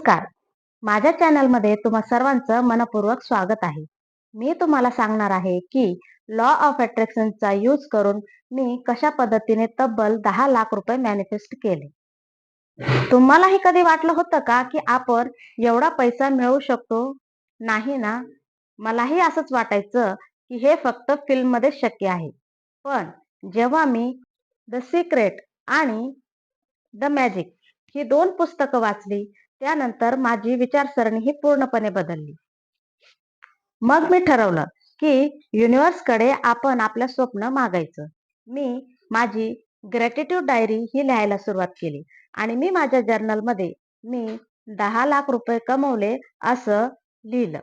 नमस्कार. माझ्या चॅनलमध्ये तुम्हा सर्वांचं मनपूर्वक स्वागत आहे. मी तुम्हाला सांगणार आहे की लॉ ऑफ अट्रॅक्शनचा यूज करून मी कशा पद्धतीने तब्बल दहा लाख रुपये मॅनिफेस्ट केले? तुम्हालाही कधी वाटलं होतं का की आपण एवढा पैसा मिळवू शकतो? नाही ना? मलाही असंच वाटायचं की हे फक्त फिल्ममध्ये शक्य आहे. पण जेव्हा मी द सिक्रेट आणि द मॅजिक ही दोन पुस्तकं वाचली त्यानंतर माझी विचारसरणी ही पूर्णपणे बदलली. मग मी ठरवलं की युनिव्हर्सकडे आपण आपलं स्वप्न मागायचं. मी माझी ग्रॅटिट्यूड डायरी ही लिहायला सुरुवात केली आणि मी माझ्या जर्नलमध्ये मी दहा लाख रुपये कमवले असं लिहिलं.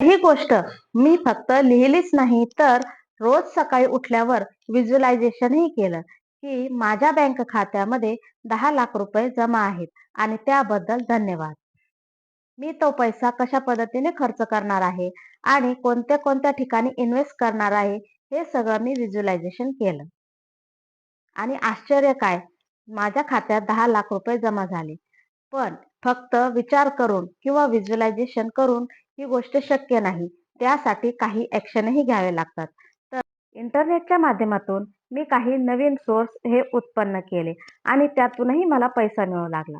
ही गोष्ट मी फक्त लिहिलीच नाही तर रोज सकाळी उठल्यावर व्हिज्युलायझेशनही केलं. की माझ्या बँक खात्यामध्ये दहा लाख रुपये जमा आहेत आणि त्याबद्दल धन्यवाद. मी तो पैसा कशा पद्धतीने खर्च करणार आहे आणि कोणत्या कोणत्या ठिकाणी इन्व्हेस्ट करणार आहे हे सगळं मी व्हिज्युअलायझेशन केलं. आणि आश्चर्य काय? माझ्या खात्यात दहा लाख रुपये जमा झाले. पण फक्त विचार करून किंवा व्हिज्युलायझेशन करून ही गोष्ट शक्य नाही. त्यासाठी काही ऍक्शनही घ्यावे लागतात. तर इंटरनेटच्या माध्यमातून मी काही नवीन सोर्स हे उत्पन्न केले आणि त्यातूनही मला पैसा मिळू लागला.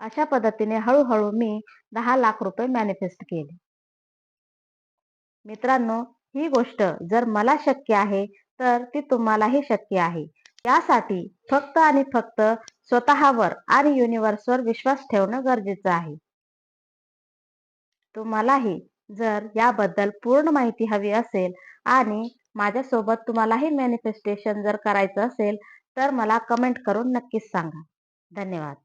अशा पद्धतीने हळूहळू मी दहा लाख रुपये मॅनिफेस्ट केले. मित्रांनो ही गोष्ट जर मला शक्य आहे तर ती तुम्हालाही शक्य आहे. त्यासाठी फक्त आणि फक्त स्वतःवर आणि युनिव्हर्सवर विश्वास ठेवणं गरजेचं आहे. तुम्हालाही जर याबद्दल पूर्ण माहिती हवी असेल आणि माझ्यासोबत तुम्हालाही मॅनिफेस्टेशन जर करायचं असेल तर मला कमेंट करून नक्कीच सांगा. धन्यवाद.